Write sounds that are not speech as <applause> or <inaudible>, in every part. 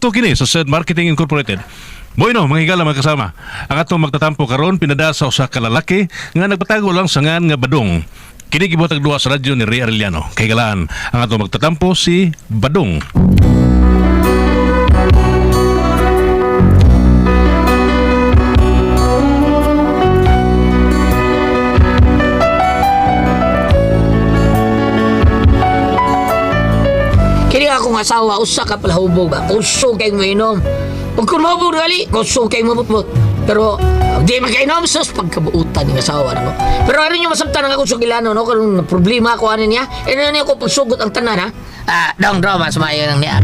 Ito kini sa Said Marketing Incorporated. Bueno, mga higala mga kasama. Ang atong magtatampo karon pinada sa usa ka lalaki nga nagpatago lang sa ngan nga Badong. Kini gibuhatag duha sa radyo ni Ray Arellano. Kay galaan ang atong magtatampo si Badong. Asawa, usa ka pala hubog ba? Kusog kay mo inom. Pag kung mahubog gali, kusog kay mo. Pero, di man kay inom, sus, pagkabuutan ng asawa no? Pero ano yung masabtan ng akong sugilano, no? Kung problema ako ano niya, ano niya ako pagsugot ang tanan, ha? Ah, dong, dong, mas mayo nang niya.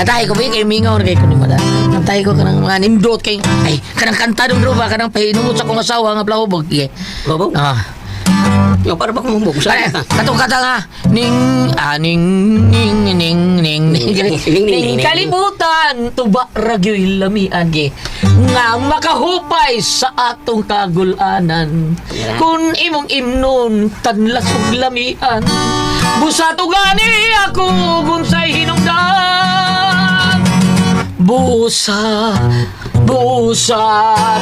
Katay ko ba kay mingaw na kay ko ni mada. Katay ko kanang mga nindot kay ay kanang kanta dong ba kanang pahinumot sa kong asawa nga plahubog. Yeah. Bobo? Ah. Yung para ba kumubog? Ay, Saan? katong kata nga ning ah, ning ning ning ning ning Ning, ning, ning, ning. kalibutan tuba ragyoy lamian ge nga makahupay sa atong kagulanan Yeah. kun imong imnon tanlas lamian busato gani ako kung say hinungdan Busa, busa,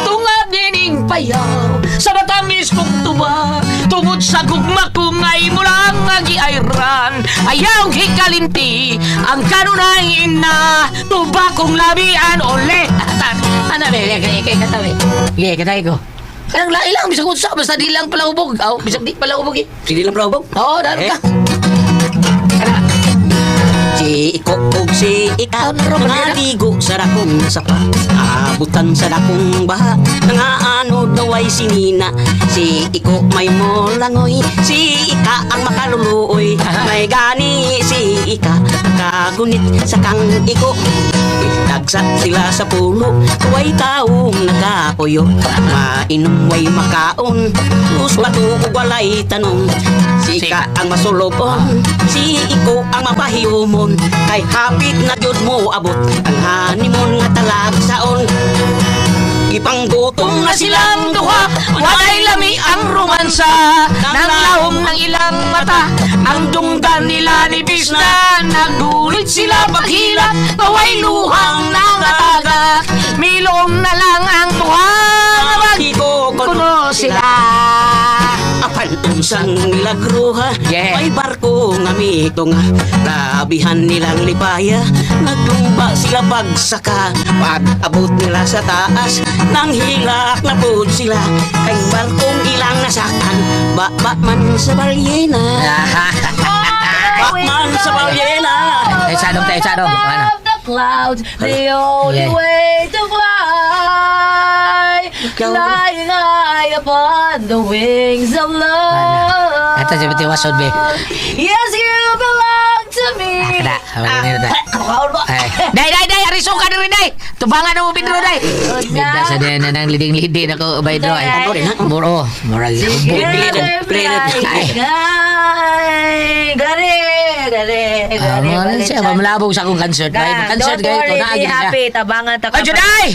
tungad dining payaw Sa matamis kong tuwa Tungod sa gugma ko ngay mo lang agiayran Ayaw hikalinti Ang kanunay ina Tuba kong labian ole Ano ba, kaya katabi Kaya katay ko Kanang lain lang, bisag unsa, basta di lang pala ubog Aw, bisag di pala ubog eh Sige lang bro, Oo, dahil ka Kana, Si iko og si ikaw ligo sa dakong sapa. Abutan sa dakong baha Nga ano daw ay sinina Si iko may molangoy Si ika ang makaluluoy. May gani si ika Kagunit sa kang iko Dagsa sila sa pulo Huway taong nagapuyo Mainom way makaon Us batuog walay tanong. Si ika ang masulobon Si iko ang mapahiyumon. Kay hapit na jud mo abot Ang hanimon nga talag saon Ipanggutom na silang duha Walay lami ang romansa. Nang lahom ng ilang mata Ang dunggan nila ni Bisna. Nagulit sila paghilat Taway luhang nangatagak Milong na lang ang tuhang Iko Kuno sila Apan unsang milagruha Yeah. May barko nga mito nga Labihan nilang lipaya Nagtumba sila bagsaka Pag abot nila sa taas Nang hilak na po sila Kay barkong ilang nasakan Ba-ba man sa balyena <laughs> Bakman sa balyena Eh, sadong tayo, sadong. Ano? clouds, the only Yeah. way to fly, flying high upon the wings of love. Ito, si Pati Wasod, be. Yes, you belong to me. Kada, rin Kamukaon mo. Ay, day, day, day, ariso ka na rin, day. Tubangan mo, Pedro, day. Bigda sa din na nang liding-liding ako, by Pedro. Ay, Ano rin, ha? Muro, play it. Ay. Ay, gari, gari, Ah, gari. balik siya, mamlabog sa akong concert. Concert Don't kayo, worry, ito na, be agad siya. happy. Tabangan ta Ay, Juday!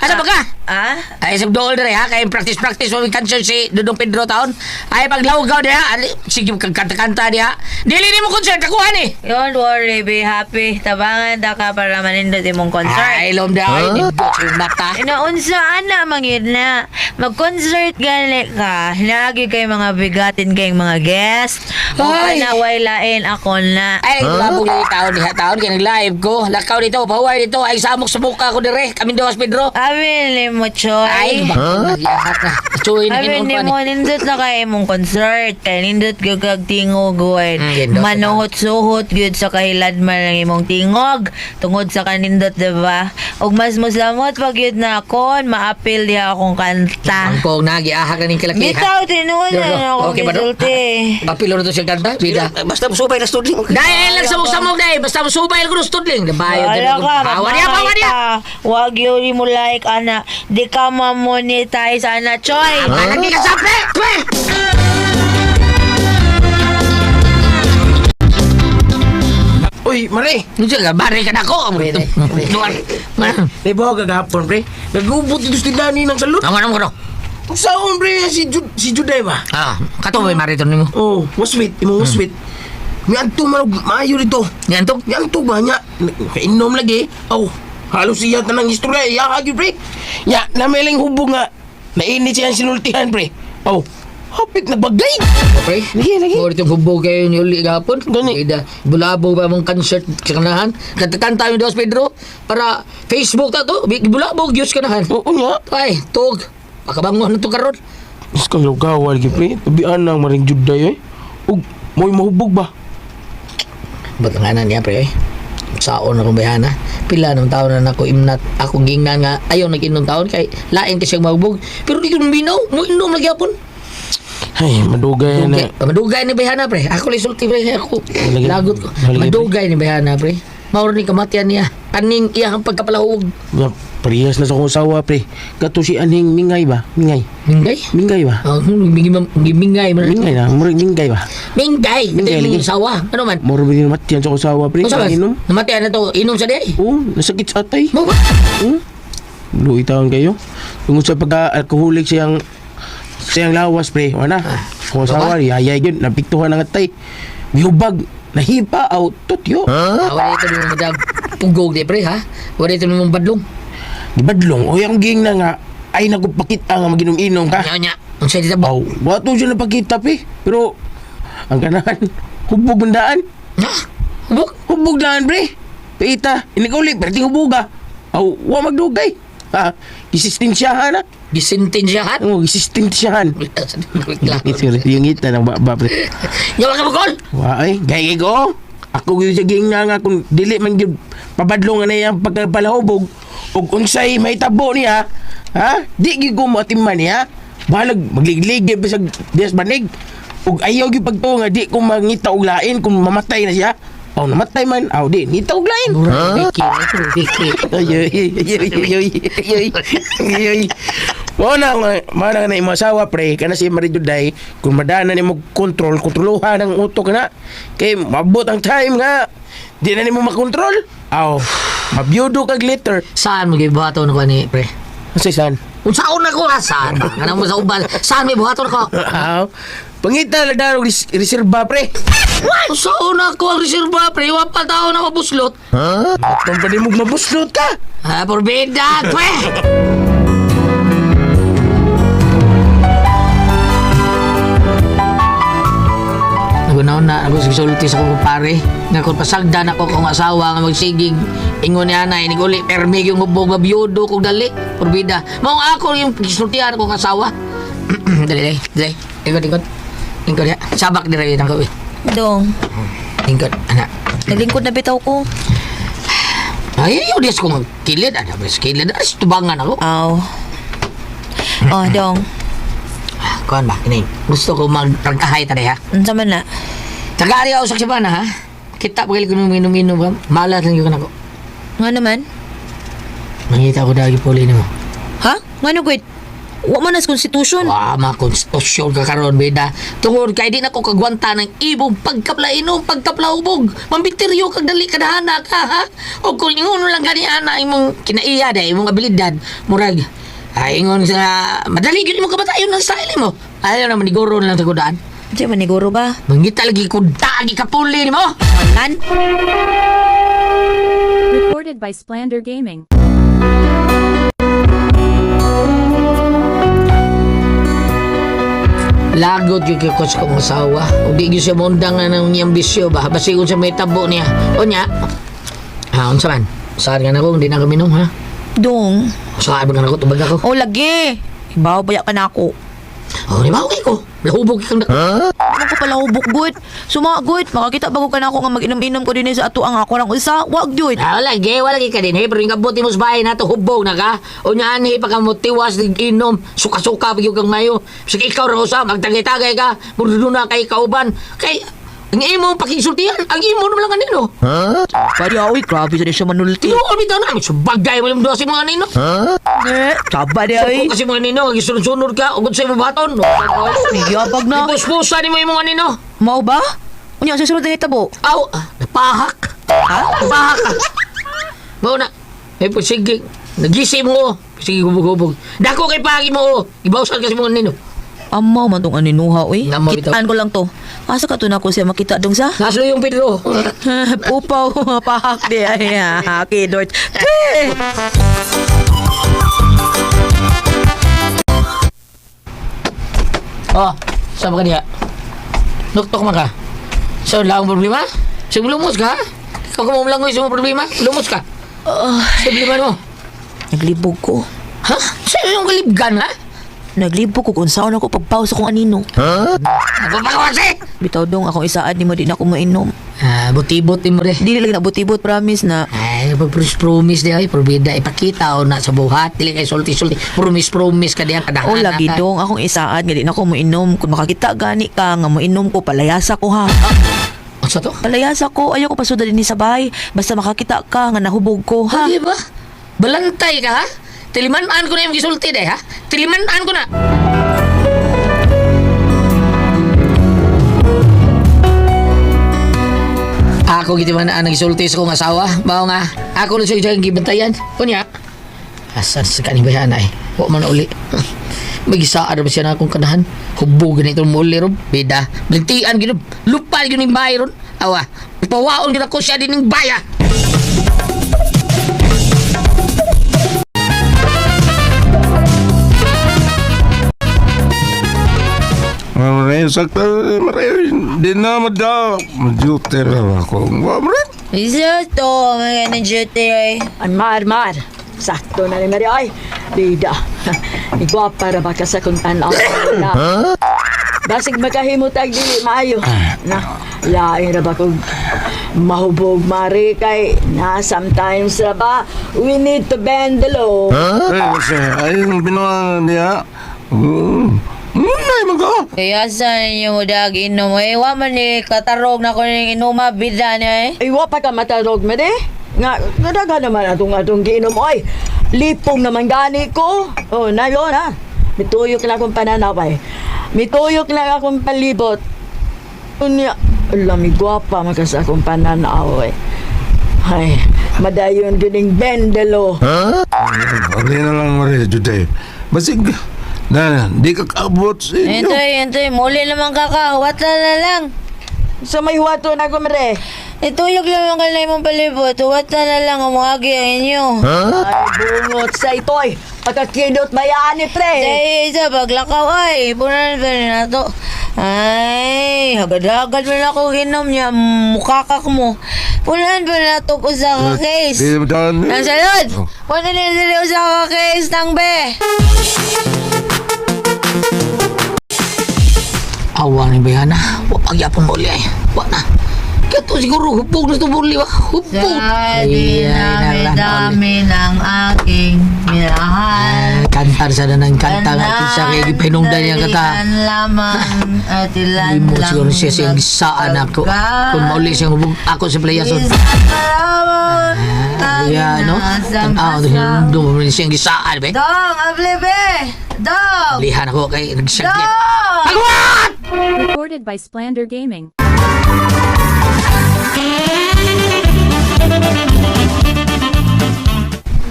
Asa ba ka? Ah? Ay, isang dool ha, kaya practice-practice mo concert si Dudong Pedro taon. Ay, paglawagaw niya, ali, sige, kanta-kanta niya. Dili ni mo concert, ako ni. Don't worry, be happy. Tabangan ta ka para manindot imong concert. Ay, lom daw, ay, nindot yung mata. Inaunsa ana mangid na mag-concert gali ka. Lagi kay mga bigatin kay mga guest. O Ay. na way lain ako na. Ay, labog yung taon diha taon, kaya nag-live ko. Lakaw dito, pahuway dito, ay samok sa muka ko dire. Kami dos, Pedro. Abili mo, Choy. Ay, bakit nag-iahat na. Chuy na Abi ni ginuon mo pa ni. nindot na kay imong concert kay nindot kag tingog gawin. Mm, gindot. Manuhot suhot gyud sa kahilad man ang imong tingog tungod sa kanindot diba? Ug mas muslamot pag gyud na kon maapil diha akong kanta. Ang kong nag-iahak na ning kalaki. Bitaw tinuod Dolo, na ako okay gisulti. Papilo na to siya kanta, bida. Basta musubay na studling Dahil lang sa samog dahil, basta masubay lang studling. Nabayo din Wala ka, Awan niya, awan niya. Wag yun mo like, ana. Di ka ma-monetize, ana, Choy. Malagi ka sa pre! Pre! Uy, Mare! Hindi ka, bari ka na ako. Duwan. May bawa kagahapon, pre. Nagubot dito sa tilani ng salot. Ang anong ko Ang saon, pre, si, Jud si Juday ba? Ah, kato ba mari to nimo? Oh, mo sweet. Imo mo sweet. May anto man og maayo dito. Yan to. May anto ba niya? Kainom lagi. Oh, halos iya tanang istorya. Iya ka gyud pre. Ya, namiling hubog nga. Nainit siya ang sinultihan pre. Oh, hapit na bagay. Pre, Lagi, lagi. mo rin hubog kayo ni Uli gapon. Gani. Ida, bulabog pa mong concert sa kanahan. Kantakan tayo ni Dos Pedro para Facebook ta to. Bulabog, Diyos kanahan. Oo niya. Ay, tug. Pakabangon na to karon. Mas kang lugawal gyud pre. Tabian nang maring juday eh. Ug mo'y mahubog ba? Ba't nga na niya, pre? Saon akong bayana. Pila ng taon na nako imnat. Ako gingnan nga ayaw nag-inom taon kay lain kasi ang magbog. Pero di ko minaw. Mo inom lagi apon. Ay, madugay na. Dugay, madugay ni bayana, pre. Ako lang sulti, pre. Ako lagot ko. Madugay ni bayana, pre. Mauro ni kamatian niya. Aning iyang pagkapalahog. Ya, parehas na sa kong sawa pre. Kato si aning mingay ba? Mingay. Mingay? Mingay ba? Oh, mingay, mingay, mingay. Mingay na, murag mingay ba? Mingay. Mingay, lagi. sawa. Ano man? Moro ba din matiyan sa kong sawa pre? Ano sa Inom? Namatian na to. Inom sa day. Oo, nasakit sa atay. Mo ba? Hmm? Luwi taon kayo. Tungkol sa pagka-alkoholik siyang siyang lawas pre. Wala. Kung sawa, yayay yun. Napiktuhan ng atay. Bihubag. Nahipa. Aw, tutyo. Ah, wala ito nung madam. Pugog di, pre, ha? Wala ito nung badlong. Di badlong. O yung ging na nga. Ay, nagpakita nga maginom-inom ka. Nya, nya. Ang sa dito ba? Aw, wato siya napakita pre. Pero, ang ganahan, hubog bandaan. Ha? Hubog? Hubog daan pre. Paita, iniguli, perting hubuga. Aw, wa magdugay. Ha, isistensyahan na. Gisintensyahan? Oo, isistensyahan. Reklamo. Ito <laughs> yung ngita ng baba pre. Yawa ka bukol! Waay, gaya ko. Ako gyud sa ging nga nga kung dili man gyud pabadlong na iyang pagpalahubog ug unsay may tabo niya, ha? Di gyud ko matiman niya. Balag magliglig gyud sa dias banig. Ug ayaw gyud pagtuo nga di ko mangita og lain kung mamatay na siya. Aw namatay man, aw di ngita og lain. Mura, Vicky, ito, Vicky. Ay, ay, ay, ay, ay, ay, ay, ay. Mo na nga, mana na imong asawa pre, kana si Marijuday, kung madana ni mo kontrol, kontroluhan ang utok na. Kay mabot ang time nga. Di na nimo makontrol. Aw, mabiyudo kag later. Saan mo gibuhato na ko ni, pre? Asay san? Kung saan na ko, ha? Saan? Ano mo sa ubal? Saan may buhato na ko? Aw, pangita na daw res- reserba pre. Kung saan na ko ang reserva, pre? Wapal tao na mabuslot. Atong pa mo mabuslot ka. Ha, porbida, pre! <laughs> Nagunaw na ako sa sulti sa kong pare. Nga kung pasagdan ako kong asawa nga magsigig. Ingon niya na, inig uli, permig yung hubog mabiyudo kong dali. Porbida. Mao ako yung gisultihan kong asawa. <clears throat> dali, dali, dali. Ingkod, ingkod. Ingkod ya. Sabak dire yun ako. eh. Dong, Ingkod, anak. nalingkod na bitaw ko. Ay, yun yes kong kilid. Ano kilid. Ay, tubangan ako. Aw. Oh, dong. Kuan ba, kining. Gusto ko mag-ahay tadi ha. Unsa man na? Tagari ako sa Sibana ha. Kita pa ko minum-minum ka. Malas lang yun ako. Nga naman? Mangita ko dagi puli nimo. Ha? Nga no, gwit? Wa man as konstitusyon. Wa ma konstitusyon ka karon beda. Tungod kay di na ko kagwanta ng ibong pagkaplainom, pagkaplaubog. Mambitiryo kag dali kadahana ka ha. O kung ingon lang gani ana imong kinaiya da imong abilidad, murag ay ingon sa madali gyud mo kabatayon ng style mo. Ayaw naman ni lang sa kudaan. Di maniguro ba? Mangita lagi ko dagi ka puli nimo. Lan? Recorded by Splander Gaming. Lagot yung kiko sa kong asawa. O di siya mondang nga ng niyang bisyo ba. Basi kung siya may tabo niya. O niya. Ha, unsa man? Saan ka na ko? Hindi na kami minom ha? Dong. Saan ba ka na ko? Tubag ako. Oh, lagi. Ibaw baya ka na ako. O, di ba okay ko? Lahubog kang na. Ano ko pala hubok, good. Suma, good. Makakita bago ka na ako nga mag-inom-inom ko din sa ato ang ako ng isa. Wag, good. Ah, wala, gay, wala gay ka din. Hey, pero yung kabuti mo sa bahay na to, hubog na ka. O niyan, hey, pagka mo tiwas, inom, suka-suka, pag yung kang mayo. Sige, ikaw rin sa, magtagay-tagay ka, murudo na kay kauban. Kay, ang imo pakisultihan, ang imo naman lang kanino. Pwede oy, grabe sa siya manulti. Tinuol bitaw na, subagay mo yung dosi mga kanino. Eh, taba di ay. Kasi mga nino, gisunod-sunod ka, ugod sa imong baton. Nagyabag na. Ipuspusa ni mo yung mga nino. Mau ba? Unya, susunod na itabo. Aw, ah, napahak. Ha? Napahak ka. Mau na. Eh, sige. Nagisi mo. Sige, hubog-hubog. Dako kay pagi mo. oh. Ibawsan kasi mga nino. Amaw man tong aninuha. Namo, bitaw. Kitaan ko lang to. Asa ka to na ko siya makita dong sa? Naslo yung Pedro. <laughs> Pupaw, <laughs> pahak di ay ha, kidort. Eh! oh, saan ka niya? Nuktok man ka. So, lang problema? Sige, lumos ka? Ikaw ka sa mga problema? Lumos ka. Sa problema mo. Naglibog ko. Ha? Sa'yo yung kalibgan, ha? Naglibog ko kung saan ako pagpause akong anino. Nagpapakawasi! Bitaw dong akong isaad ni mo di na ako mainom. Ah, buti-buti mo rin. Dili lang na butibot promise na Ay, pag-promise di ay, probida, ipakita o na sa buhat, dili kay sulti-sulti, promise-promise ka diyan, kadahan o lagi dong akong isaad nga di na ako mainom. Kung makakita gani ka nga mainom ko palayasa ko ha. Ano sa to? Palayasa ko ayaw ko pasudad din sa bahay basta makakita ka nga nahubog ko ha. Ha? Di ba? Balantay ka, ha? Tilimanaan ko na yung gisulti, de, ha? Tilimanaan ko na! Ako giti man ang nagsulti sa kong asawa. Bao nga, ako na siya yung gibantayan. Kunya, asan sa kaning bayan ay. Huwag man uli. <laughs> Magisaar ba siya na akong kanahan? Hubog ganito mo uli ron. Bida, blintian gino. Lupa gino yung bahay ron. Awa, pawaon gino ko siya din ng baya. Sakta, maray, di na mada, majuter ako. Maray, Isa to, mga na-duty ay. Anmar, mar. Sakto na ni Mary. Ay, bida. Igwapa ra ba ka sa kung tanaw na. Basig makahimot ag dili maayo. Na, lain ra ba kung mahubog mari kay na sometimes ra ba we need to bend the law. ay, kasi, ayun, binuha niya. Hmm, ay, mga. Kaya saan ninyo mo dag inom eh? Wa man ni katarog na ko ng inuma bida niya eh. Ay, wa pa ka matarog me de. Nga, nadaga naman atong atong giinom. Ay, lipong naman gani ko. Oh, na yun ha. Mituyok lang akong pananaw ay. Mituyok lang akong palibot. Unya, alam, gwapa magkasa akong pananaw eh. Ay, madayon gining bendelo. Ha? Ano na lang, maray, juday. Basig, na, di ka kaabot sa inyo. Hintay, hintay. Muli naman kakawata na lang. Sa may huwato na kumare. Ituyog lang yung kalay mong palibot. Wata na lang ang mga ang inyo. Ay, bungot sa itoy. Pagkakinot bayani, pre. Ay, isa, paglakaw ay. Punan rin na to. Ay, hagad-hagad mo na ako ginom niya. Mukakak mo. Punan pa na to ko sa Di case. mo daan. Ang salod! Oh. Punan na sa case ng be. Awa ni Bayana. Wa pagyapon mo uli ay. Wa na. Kaya to siguro hupog na ito muli ba? Hupog. Sa dinami-dami ng aking minahal. Kantar sa ng kanta nga kinsa kay gipinungdan niya kata. Dalian lamang at ilan Hindi mo siguro siya siyang gisaan ako. Kung mauli siyang hubog ako sa playason. Kaya no? Tanaw na doon siyang gisaan be. Dong, abli be! Dong! Lihan ako kay nagsagit. Dong! Agwat! Recorded by Splander Gaming.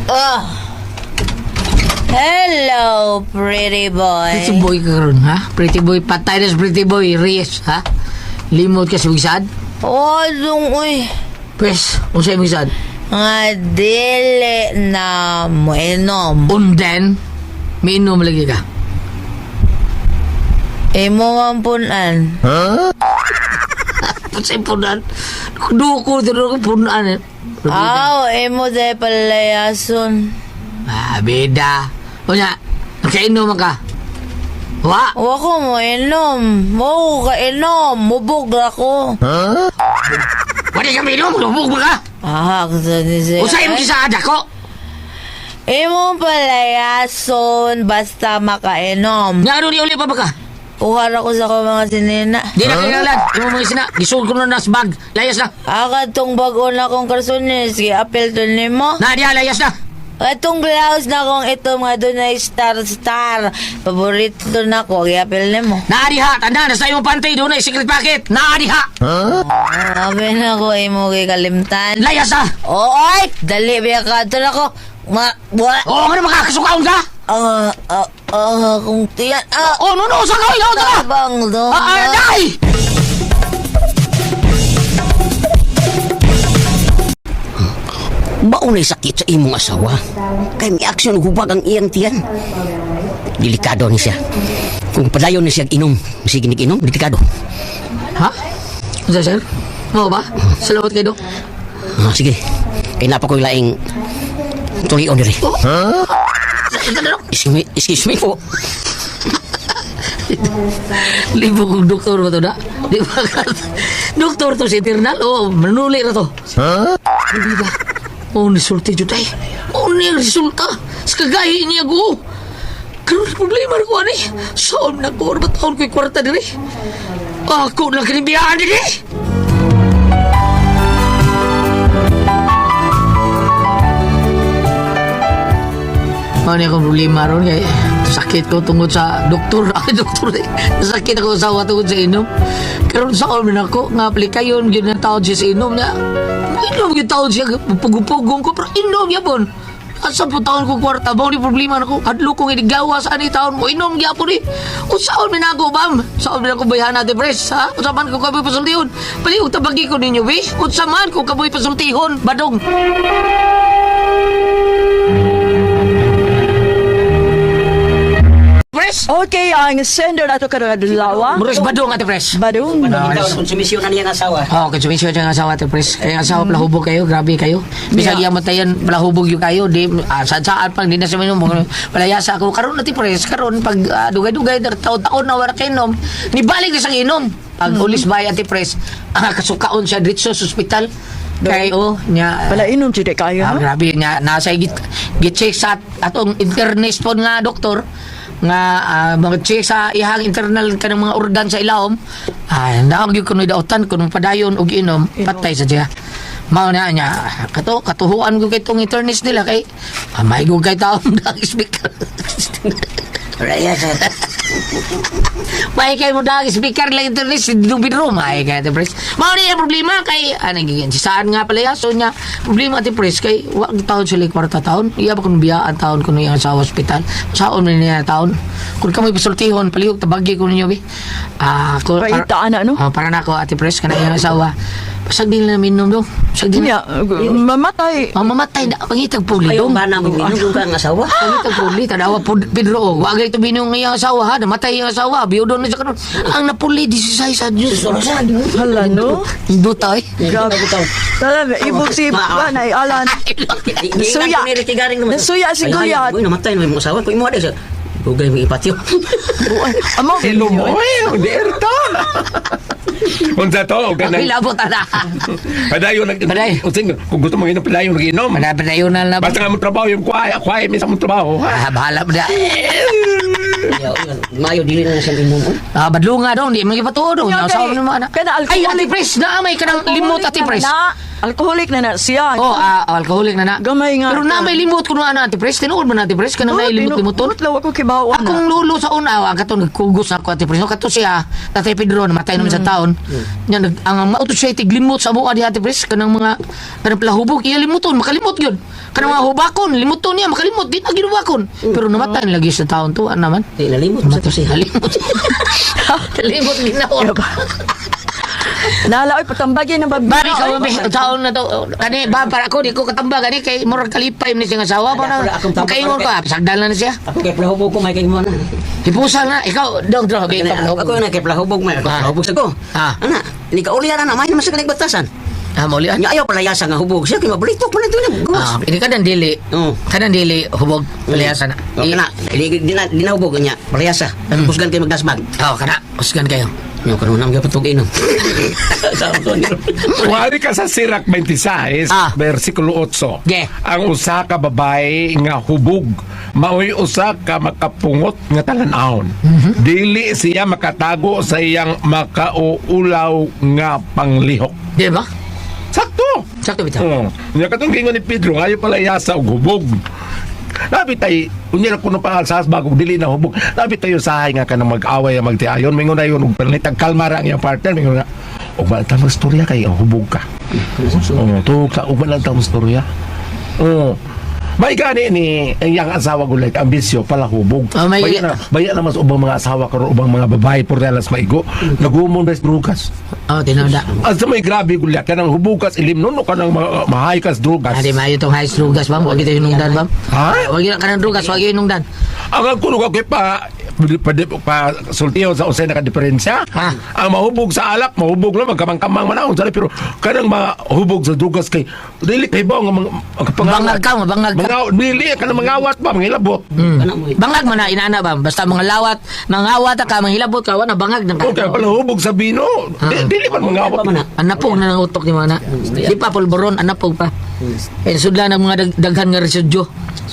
Oh. Hello, pretty boy. Pretty boy ka karon ha? Pretty boy patay na sa pretty boy Reyes ha? Limot ka sa wisad? Oh, dong, uy. Pwes, unsa imong wisad? Nga dili na mo inom. Unden, miinom lagi ka. Imo man punan. Sa punan. Duko dito ko punan eh. Aw, imo dahil palayason. Ah, beda. O niya, nagkainom ka. Wa? Wa ko mo inom. Mo ka inom. Mubog ako. Wala ka minom, lubog ba ka? Ah, kasi ni siya. O sa imong gisaad ako? Imo palayason basta makainom. Nga ni uli pa ba ka? Uhar ako sa ko mga sinina. Di na kailangan. Imo mga isina, gisul ko na nas bag. Layas na. Agad tong bago na kong karsones. Kaya apel to nimo. Na, diya, layas na. Atong blouse na kong ito mga doon na star star. Paborito na ko. Kaya apel nimo. Na, diha. Tanda, nasa imong pantay doon na secret packet. Na, diha. Sabi na ko imo kay kalimtan. Layas na. Oy! Dali biya ka ito na ko. Ma... Wa... Oo, nga na makakasukaon ka. Ah, ah, ah, kung tiyan. Ah, Oh, no, no, sakay, no, tara! tabang do. Ah, ah, day! Maunay sakit sa imong asawa. Kay may aksyon hubag ang iyang tiyan. Delikado ni siya. Kung padayon ni siya inom, sige nig inom, delikado. Ha? Ano sir? Mo ba? Salamat kayo, Dok. Ah, sige. Kay napa ko laing tulion diri. Excuse me, excuse me po. Libo kong doktor ba to na? Di ba ka? Doktor to si Eternal. Oh, manuli na to. Ha? Hindi ba? Oh, nisulti jud ay. Oh, ni resulta. Sa kagahi niya ko. Karon problema na ko ani. Saan na ko ba taon ko'y kwarta diri? Ako na kinibiyahan diri. Ano akong problema ron kay sakit ko tungod sa doktor. <laughs> Ay, doktor eh. Sakit ako sa awa tungod sa inom. Karon sa amin ako, nga aplikayon, ang taon siya sa inom na. Inom yung taon siya, pugupugong ko, pero inom niya po. Asa po taon ko kwarta, bang di problema na ko. Hadlo kong inigawa sa ani taon mo, inom niya po ni. O saan min ako, bam? Saan min ako bayahan natin, pres, ha? O saan man ko kaboy pasultihon? Paliw, tabagi ko ninyo, we? O saan man ko kaboy pasultihon, badong? Okay, ang sender na to kada adlaw. Muros badong, ate pres. Badong. konsumisyon na niyang asawa. Oh, kung sumisyo ang asawa te pres. Kaya ang asawa palahubog kayo, grabe kayo. Bisag yeah. matayan palahubog yung kayo, di ah, saan saan pang di na sa minom palayasa ako karon na ti pres, karon pag ah, dugay-dugay taon-taon na wala kainom, ni balik na sa inom. Pag ulis bay ati pres, ah, kasukaon siya dito sa ospital. Kay oh, nya Wala inom jud kayo. Ah, grabe niya nasa git git-check sa atong internist po nga doktor nga ah, mga check sa ihang internal kanang mga organ sa ilawom ay naog gyud kuno dautan kun padayon og inom patay sa diya mao na niya kato katuhuan ko kay tong internist nila kay ah, may go kay taon dag speaker Raya sa may kay mo dag speaker lang internist di bedroom ay kay ate pres mao ni ang problema kay ano gigin si saan nga pala yaso niya. Problema ate pres kay wa taon sila kwarta taon. Iya ba kun biya ang taon kuno yang sa hospital? Saon man niya taon? Kun kamo ipasultihon palihog tabagi ko ninyo bi. Ah ko Paita ana no. Oh, para na ako ate pres kana yang asawa pasag din na minom dong pasag din Nya mamatay. Oh, mamatay na pangitag puli Ayaw dong ba na mo inom ka ang asawa? <laughs> Pangitag puli tanawa po Pedro oh, wagay to binong nga asawa ha namatay yung asawa biudon na siya karon ang napuli 16 sa Diyos Hala no. Dutay. Grabe taw. Talaga ibog si ba na alan. <laughs> Nasuya. Nasuya si Goliath. Namatay na yung asawa. Kung imo ada Bugay mo ipatyo. Amo. Hello mo, eh, derta. Unsa to, ganang Pilabot na. padayon nag Paday. Using, kung gusto mo inom padayon nag-inom. Manapit na yun na lang. Basta nga mo trabaho yung kuya, kuya minsan mo trabaho. Ah, bahala mo na. Mayo dili na siya inom. Ah, badlunga dong, di mga patuo dong. Nya, Nasawa kay- naman na. kana Ay, alcoholic. ati pres, na may kanang limot ati pres. Alcoholic na na siya. Oh, ah, alcoholic na na. Gamay nga. Pero na may limot kuno ana ati pres. Tinuod man ati pres kanang may limot-limoton. Lawa ko kibawan Akong na. lulo sa una, ang katon nagkugos ako ati pres. Kato siya, Tatay Pedro namatay naman sa taon. Nya nag ang mauto siya tiglimot sa buka di ati pres kanang mga kanang palahubog iya limuton, makalimot gyud. Kanang mga hubakon, limuton niya makalimot di na ginubakon. Pero namatay lagi sa taon to, ano naman. Di nalimot sa to siya. <laughs> Halimot. Halimot <laughs> <laughs> ginaon. Nalaoy patambagin na babi. Bari mabi, taon na to. Kani, ba, para ako, di ko katamba, kani, kay murag kalipay ni siyang asawa. Akong tamba, magkaingon wala. ka, na na siya. Ako kay plahubog ko may kay mo na. Tipusal na, ikaw, dong, dong, Kani, dong, Ako na kay plahubog may Ah. plahubog sa ko. Ah. Ana, ni ka ulian na may naman sa kanig batasan. Ah, mauli, ah. Nya ayaw pala yasa nga hubog siya kay mablitok man ito na. Ah, ini kadang dili. Oo. Kadang dili, hubog, palihasan na. Oh, kana, di na di na hubog niya. Palayasa. Pusgan kay magdasbag. Oh, kana, usgan kayo. Yo karon nam gyapon tug inom. <laughs> Wari ka sa Sirak 26, Ah. versikulo 8. Ge. Ang usa ka babae nga hubog, maoy usa ka makapungot nga talan-awon. Dili siya makatago sa iyang makauulaw nga panglihok. Di ba? Sakto! Sakto bitaw. Oo. Nya katong gingon ni Pedro, ayaw pala yasa og hubog. Labi tay, unya na kuno pa sa bagong dili na hubog. Labi tayo sahay nga kanang mag-away magtiayon. Mingon na yun, og panitag kalma ra ang iyang partner. Mingon na, og ba tamo storya kay hubog ka. Oo, to ka og ba tamo storya. Oo. May gani ni ang yang asawa ko like ambisyo pala hubog. Oh, may- baya na baya na mas ubang mga asawa karon ubang mga babae por delas maigo. Nagumon bes drugas. Oh, tinanda. Asa may grabe gulya kanang hubugas ilim no kanang ma- mahay kas drugas. Adi maayo tong high drugas bam, wag kita hinungdan bam. Ha? Wag kita kanang drugas, wag hinungdan. Ang kuno pa pa, pa, pa sultiyo sa usay na diferensya. Ha? Ang mahubog sa alak, mahubog lang magkamang-kamang manahon sala pero kanang mahubog sa drugas kay dili kay ba ang mga Bangag ka, mabangag ka. Mga dili ka mangawat ba mangilabot. Bangag man na inana bam, basta mga lawat, mangawat ka, manghilabot ka, wala bangag na Okay, ka. pala hubog sa bino. Di, dili man mangawat. Anapog na ng utok ni mga na. Di pa pulburon, anapog pa. Eh, sudla ng mga dag daghan nga residyo.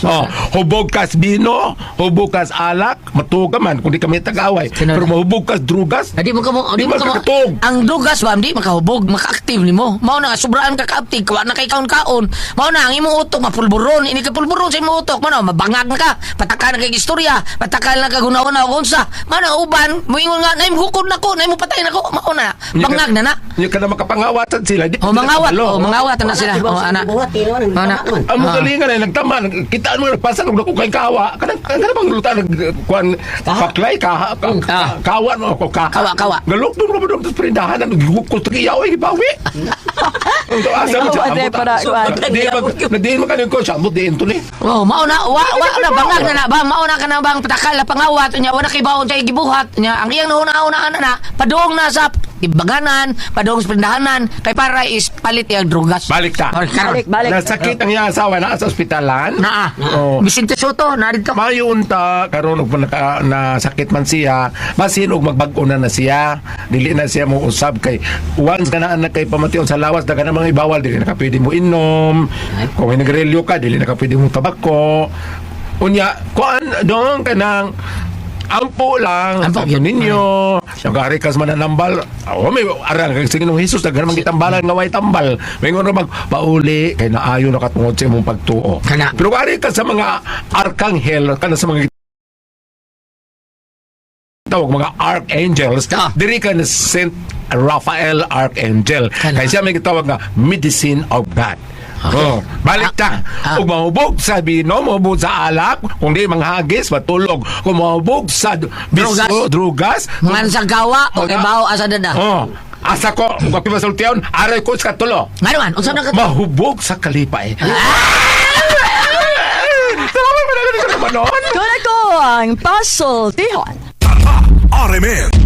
Oh, hubog kas bino, hubog kas alak, matuga man kung di kami tag-away. Sino Pero na? mahubog kas drugas. Adi mo ka mo, Di di mo man ka mo. Ang dugas ba, di makahubog, maka-active ni mo. Mao na nga, sobraan ka ka-active, kawa na kay kaon-kaon. Mao na, ang imong utok, mapulburon. Ini ka pulburon sa imong utok. Mao na, mabangag na ka. Pataka na kay istorya. Pataka na ka gunaw-na o unsa. Mao na, uban, moingon nga, naim hukod na ko, naim mo patay na ko. Mao na, bangag na na. Yung ka na makapangawatan sila. Di, O mangawat, o mangawat na sila. O ana. Mao na. Ang mga Ah. galingan ay nagtama, kitaan mo nagpasa kung naku kay kawa. Kanang kanang bang luta nag kuan paklay ka, ka, Ah. kawa no ako ka. Kawa, kawa. Galok dum dum dum perindahan <laughs> ang gugukol to kiyaw ay bawi. Ito asa mo Kawa, para, kuwan. Di ba di mo kanin ko siya mo di ito ni. Oh, mao na wa wa na bangag na na ba mao na ka na bang patakal na pangawat nya wala kay baon tay gibuhat nya ang iyang nauna-una na na padung na sa ibaganan padung sa pindahanan kay para is palit yung drugas. Balik ta. Balik, balik. Nasakit ang iyang asawa na sa ospitalan. na Oo. Vicente Soto na dito Mayon ta karon og naka, na sakit man siya. Basin og magbag-o na na siya. Dili na siya mo usab kay once ka na anak kay pamation sa lawas daga na mga ibawal dili na ka pwede mo inom. Kung hinagrelyo ka dili na ka pwede mo tabako. Unya kuan dong kanang Ampo lang, Ampo, yun. ninyo. Nagari kas mananambal. Oh, may aral kag sige nung Jesus dagan man gitambalan nga way tambal. May ngono magpauli kay naayo na katungod sa imong pagtuo. Kana. Pero kung ka sa mga arkanghel, kana sa mga tawag mga archangels, Ah. diri ka na Saint Raphael Archangel. Kaya siya may gitawag nga medicine of God. Oh, balik ta. Ah, ah. Kung mahubog sa bino, mahubog sa alak, kung di manghagis, matulog. Kung mahubog sa biso, drugas, ngan sa gawa o kay bao asa dada oh, asa ko, kung ako masultiyon, aray ko sa tulo. ngano man unsa na ka Mahubog sa kalipay. <laughs> Tama mo na ka naman noon. Kung ako ang puzzle, tihon. RMN